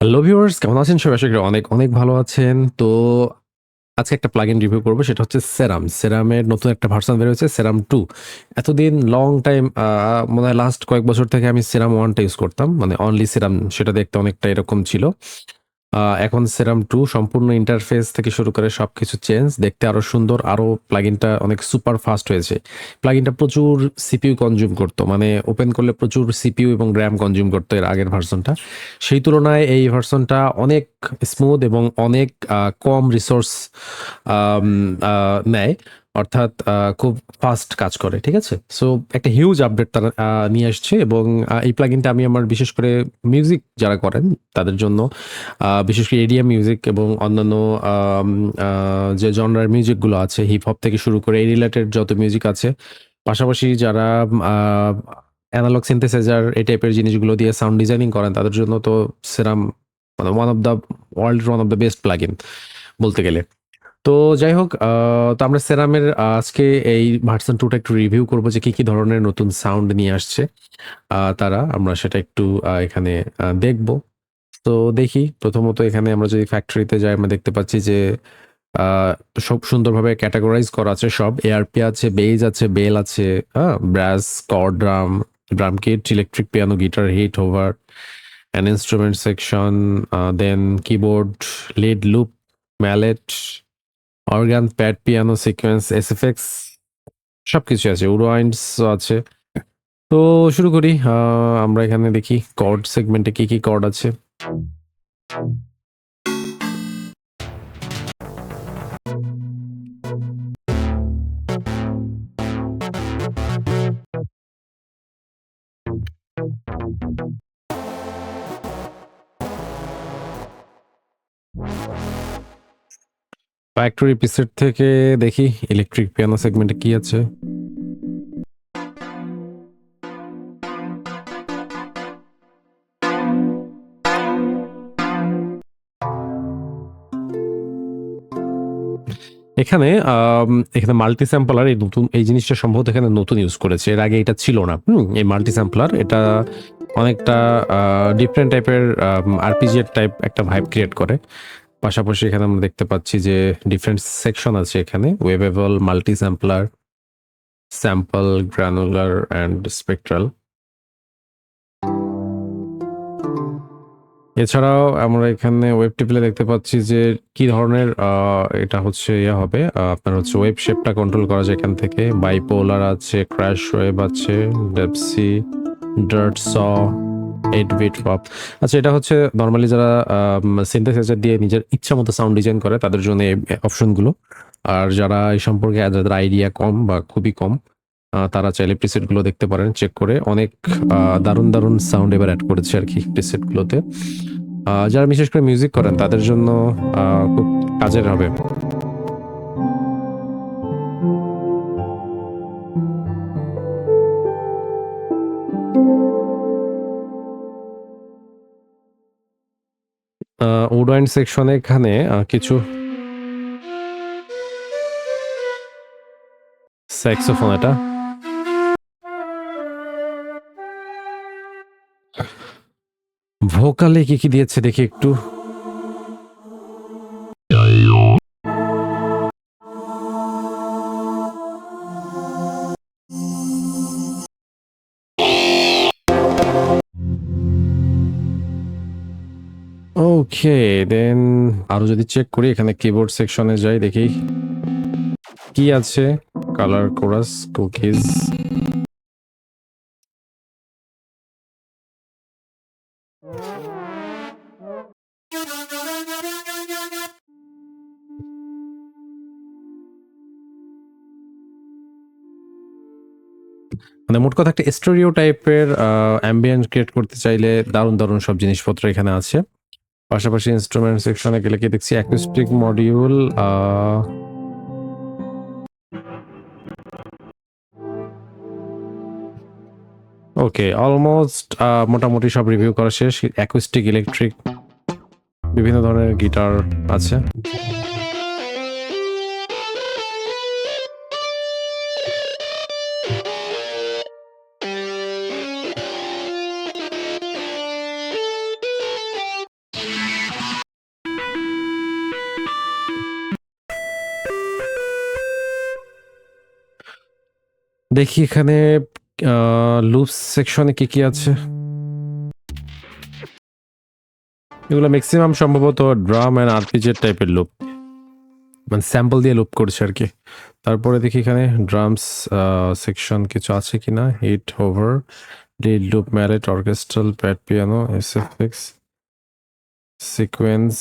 Hello viewers কেমন আছেন? সবাই আশা করি অনেক অনেক ভালো আছেন। তো আজকে একটা প্লাগইন রিভিউ করব, সেটা হচ্ছে সেরাম সেরামের নতুন একটা ভার্সন বের হয়েছে সেরাম টু এতদিন লং টাইম মনে হয় লাস্ট কয়েক বছর থেকে আমি সেরাম ওয়ানটা ইউজ করতাম। মানে অনলি সেরাম সেটা দেখতে অনেকটা এরকম ছিল। এখন সেরাম টু সম্পূর্ণ ইন্টারফেস থেকে শুরু করে সবকিছু চেঞ্জ দেখতে আরও সুন্দর আরও প্লাগইনটা অনেক সুপার ফাস্ট হয়েছে। প্লাগইনটা প্রচুর সিপিউ কনজিউম করতো মানে ওপেন করলে প্রচুর সিপিইউ এবং র্যাম কনজিউম করতো এর আগের ভার্সনটা সেই তুলনায় এই ভার্সনটা অনেক স্মুথ এবং অনেক কম রিসোর্স নেয়। অর্থাৎ খুব ফাস্ট কাজ করে, ঠিক আছে? সো একটা হিউজ আপডেট তারা নিয়ে আসছে এবং এই প্লাগইনটা আমি আমার বিশেষ করে মিউজিক যারা করেন, তাদের জন্য বিশেষ করে এডিএম মিউজিক এবং অন্যান্য যে জনরার মিউজিকগুলো আছে হিপ হপ থেকে শুরু করে এই রিলেটেড যত মিউজিক আছে, পাশাপাশি যারা অ্যানালগ সিনথেসাইজার এই টাইপের জিনিসগুলো দিয়ে সাউন্ড ডিজাইনিং করেন, তাদের জন্য তো সেরাম মানে one of the world one of the best plug বলতে গেলে। তো যাই হোক তো আমরা সেরামের আজকে এই ভার্সন টুটা একটু রিভিউ করব যে কি কি ধরনের নতুন সাউন্ড নিয়ে আসছে। তারা, আমরা সেটা একটু এখানে দেখব। তো দেখি, প্রথমত এখানে আমরা যদি ফ্যাক্টরিতে যাই, আমরা দেখতে পাচ্ছি যে সব সুন্দরভাবে ক্যাটাগরাইজ করা আছে সব। এআরপি আছে বেজ আছে বেল আছে হ্যাঁ brass core drum drum kit electric piano guitar hit over an instrument section then keyboard lead loop mallet organ pad piano sequence SFX সব কিছু আছে উডওয়াইন্ডস আছে। তো শুরু করি আমরা এখানে দেখি কর্ড সেগমেন্টে কি কি কর্ড আছে। ফ্যাক্টরি পিসেট থেকে দেখি ইলেকট্রিক পিয়ানো সেগমেন্টে কি আছে। এখানে এখানে মাল্টি স্যাম্পলার এই নতুন, এই জিনিসটা সম্ভবত এখানে নতুন ইউজ করেছে। এর আগে এটা ছিল না এই মাল্টি স্যাম্পলার এটা অনেকটা ডিফারেন্ট টাইপের আরপিজি টাইপ একটা ভাইব ক্রিয়েট করে। পাশাপাশি এখানে আমরা দেখতে পাচ্ছি যে ডিফারেন্ট সেকশন আছে এখানে wavetable multi sampler sample granular and spectral এছাড়াও আমরা এখানে ওয়েব টিপলে দেখতে পাচ্ছি যে কি ধরনের এটা হচ্ছে ইয়ে হবে আপনার হচ্ছে ওয়েব শেপটা কন্ট্রোল করা যায় এখান থেকে। বাইপোলার আছে ক্র্যাশ ওয়েব আছে deep sea dart saw eight bit pop আচ্ছা এটা হচ্ছে নর্মালি যারা সিনথেসাইজার দিয়ে নিজের ইচ্ছা মতো সাউন্ড ডিজাইন করে, তাদের জন্য এই অপশনগুলো আর যারা এই সম্পর্কে যাদের আইডিয়া কম বা খুবই কম তারা চাইলে প্রিসেটগুলো দেখতে পারেন চেক করে। অনেক দারুণ দারুণ সাউন্ড এবার অ্যাড করেছে আর কি প্রিসেটগুলোতে যারা বিশেষ করে মিউজিক করেন, তাদের জন্য খুব কাজের হবে। উডওয়াইন সেকশনে এখানে কিছু স্যাক্সোফোন এটা। ভোকালে কি কি দিয়েছে দেখি একটু। ওকে দেন আরও যদি চেক করি, এখানে কিবোর্ড সেকশনে যাই, দেখি কি আছে। কালার কোরাস কুকিজ মানে মোট কথা একটা স্টোরিও টাইপের অ্যাম্বিয়েন্ট ক্রিয়েট করতে চাইলে দারুণ দারুণ সব জিনিসপত্র এখানে আছে। পাশাপাশি ইনস্ট্রুমেন্ট সেকশনে গেলে কি দেখছি? অ্যাকুস্টিক মডিউল ওকে অলমোস্ট মোটামুটি সব রিভিউ করা শেষ। অ্যাকুস্টিক ইলেকট্রিক বিভিন্ন ধরনের গিটার আছে। দেখি এখানে লুপ সেকশনে কি কি আছে। এগুলো ম্যাক্সিমাম সম্ভবত ড্রাম অ্যান্ড আরপিজের টাইপের লুপ মানে স্যাম্পল দিয়ে লুপ করছে আর কি। তারপরে দেখি এখানে ড্রামস সেকশন কিছু আছে কি না? Hit over lead loop mallet orchestral pad piano SFX sequence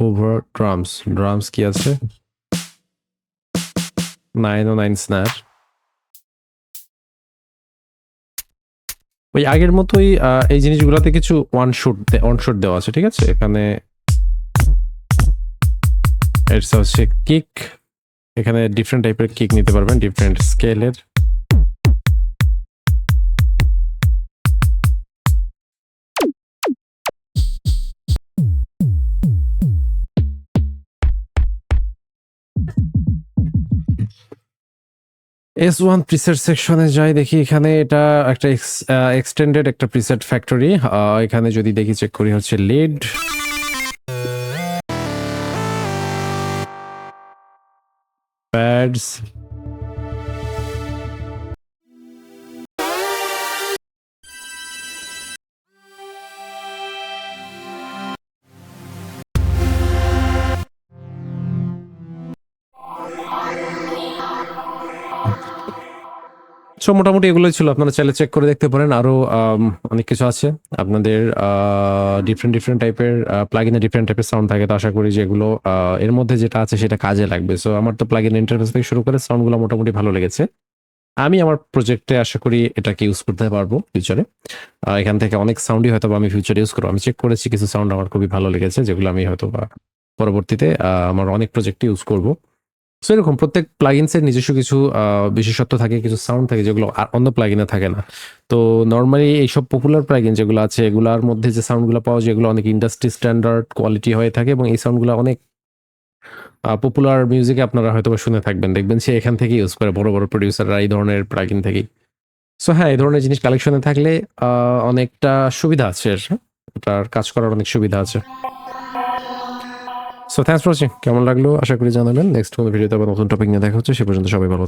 over drums drums কি আছে? নাইন ও নাইন স্ন্যার ওই আগের মতোই এই জিনিসগুলোতে কিছু ওয়ান শুট ওয়ান শুট দেওয়া আছে, ঠিক আছে? এখানে এটা হচ্ছে কিক এখানে ডিফারেন্ট টাইপের কিক নিতে পারবেন ডিফারেন্ট স্কেলের এস ওয়ান প্রিসেট সেকশনে যাই দেখি, এখানে এটা একটা এক্সটেন্ডেড একটা প্রিসেট ফ্যাক্টরি এখানে যদি দেখি চেক করি হচ্ছে লিড প্যাডস সো মোটামুটি এগুলোই ছিল। আপনারা চাইলে চেক করে দেখতে পারেন। আরও আম, অনেক কিছু আছে। আপনাদের ডিফারেন্ট ডিফারেন্ট টাইপের প্লাগিনে ডিফারেন্ট টাইপের সাউন্ড থাকে। তো আশা করি যেগুলো আহ, এর মধ্যে যেটা আছে সেটা কাজে লাগবে। সো আমার তো প্লাগিন ইন্টারফেস থেকে শুরু করে সাউন্ডগুলো মোটামুটি ভালো লেগেছে। আমি আমার প্রজেক্টে আশা করি এটাকে ইউজ করতে পারব ফিউচারে এখান থেকে অনেক সাউন্ডই হয়তো আমি ফিউচারে ইউজ করব। আমি চেক করেছি কিছু সাউন্ড আমার খুবই ভালো লেগেছে যেগুলো আমি হয়তো বা পরবর্তীতে আমার অনেক প্রজেক্টে ইউজ করব। সো এরকম প্রত্যেক প্লাগিনসের নিজস্ব কিছু বিশেষত্ব থাকে, কিছু সাউন্ড থাকে, যেগুলো আর অন্য প্লাগিনে থাকে না। তো নর্মালি এইসব পপুলার প্লাগিন যেগুলো আছে, এগুলোর মধ্যে যে সাউন্ডগুলো পাওয়া যায় এগুলো অনেক ইন্ডাস্ট্রি স্ট্যান্ডার্ড কোয়ালিটি হয়ে থাকে এবং এই সাউন্ডগুলো অনেক পপুলার মিউজিকে আপনারা হয়তো শুনে থাকবেন। দেখবেন সে এখান থেকে ইউজ করে, বড় বড় প্রডিউসাররা এই ধরনের প্লাগিন থেকেই। সো হ্যাঁ এই ধরনের জিনিস কালেকশনে থাকলে অনেকটা সুবিধা আছে? এটার কাজ করার অনেক সুবিধা আছে। সো থ্যাংকস ফর ওয়াচিং কেমন লাগল? আশা করি জানাবেন। নেক্সট কোনো ভিডিওতে আবার নতুন টপিক নিয়ে দেখা হচ্ছে, সে পর্যন্ত সবাই ভালো।